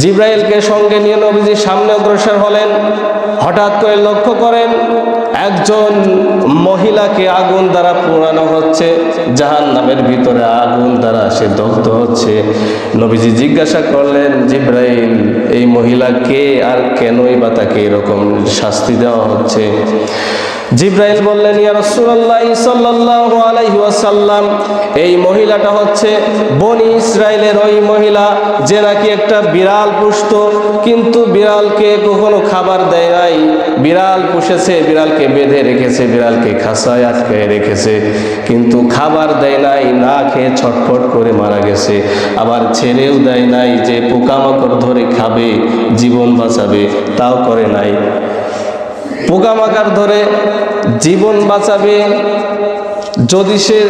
জিব্রাইলকে সঙ্গে নিয়ে নবীজি সামনে অগ্রসর হলেন। হঠাৎ করে লক্ষ্য করেন, একজন মহিলাকে আগুন দ্বারা পোড়ানো হচ্ছে জাহান নামের ভিতরে আগুন দ্বারা সে দগ্ধ হচ্ছে। নবীজি জিজ্ঞাসা করলেন, জিব্রাইল, এই মহিলা কে আর কেনই বা তাকে এরকম শাস্তি দেওয়া হচ্ছে? জিব্রাইল বললেন, ইয়া রাসূলুল্লাহ সাল্লাল্লাহু আলাইহি ওয়াসাল্লাম, এই মহিলাটা হচ্ছে বনি ইসরায়েলের ওই মহিলা যে নাকি একটা বিড়াল পুষত, কিন্তু বিড়ালকে কখনো খাবার দেয় নাই। বিড়াল পুষেছে, বিড়ালকে বেঁধে রেখেছে, বিড়ালকে খাসায় আটকে রেখেছে, কিন্তু খাবার দেয় নাই, না খেয়ে ছটফট করে মারা গেছে। আবার ছেড়েও দেয় নাই যে পোকামাকড় ধরে খাবে, জীবন বাঁচাবে, তাও করে নাই। পোকামাকার ধরে জীবন বাঁচাবে। যদি সে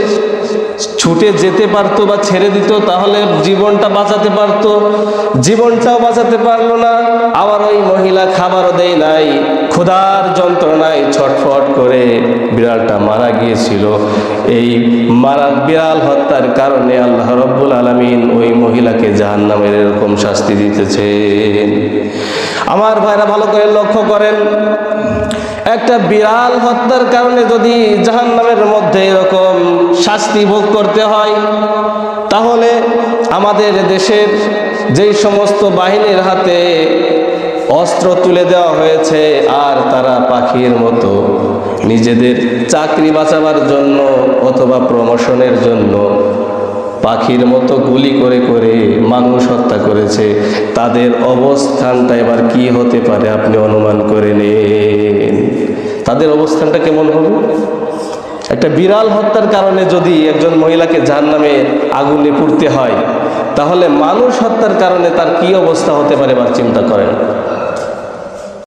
ছুটে যেতে পারতো বা ছেড়ে দিত, তাহলে জীবনটা বাঁচাতে পারতো। জীবনটাও বাঁচাতে পারল না। আবার ওই মহিলা খাবারও দেয় নাই। ক্ষুধার যন্ত্রণায় ছটফট করে। বিড়ালটা মারা গিয়েছিল। এই মারা বিড়াল হত্যার কারণে আল্লাহ রব্বুল আলমিন ওই মহিলাকে জাহান নামের এরকম শাস্তি দিতেছে আমার ভাইরা ভালো করে লক্ষ্য করেন, একটা বিড়াল হত্যার কারণে যদি জাহান্নামের মধ্যে এরকম শাস্তি ভোগ করতে হয়, তাহলে আমাদের দেশের যেই সমস্ত বাহিনীর হাতে অস্ত্র তুলে দেওয়া হয়েছে আর তারা পাখির মতো নিজেদের চাকরি বাঁচাবার জন্য অথবা প্রমোশনের জন্য পাখির মতো গুলি করে করে মানুষ হত্যা করেছে। তাদের অবস্থানটা এবার কি হতে পারে আপনি অনুমান করে নিন। তাদের অবস্থানটা কেমন হবে? একটা বিড়াল হত্যার কারণে যদি একজন মহিলাকে যার নামে আগুনে পুড়তে হয়, তাহলে মানুষ হত্যার কারণে তার কি অবস্থা হতে পারে এবার চিন্তা করেন।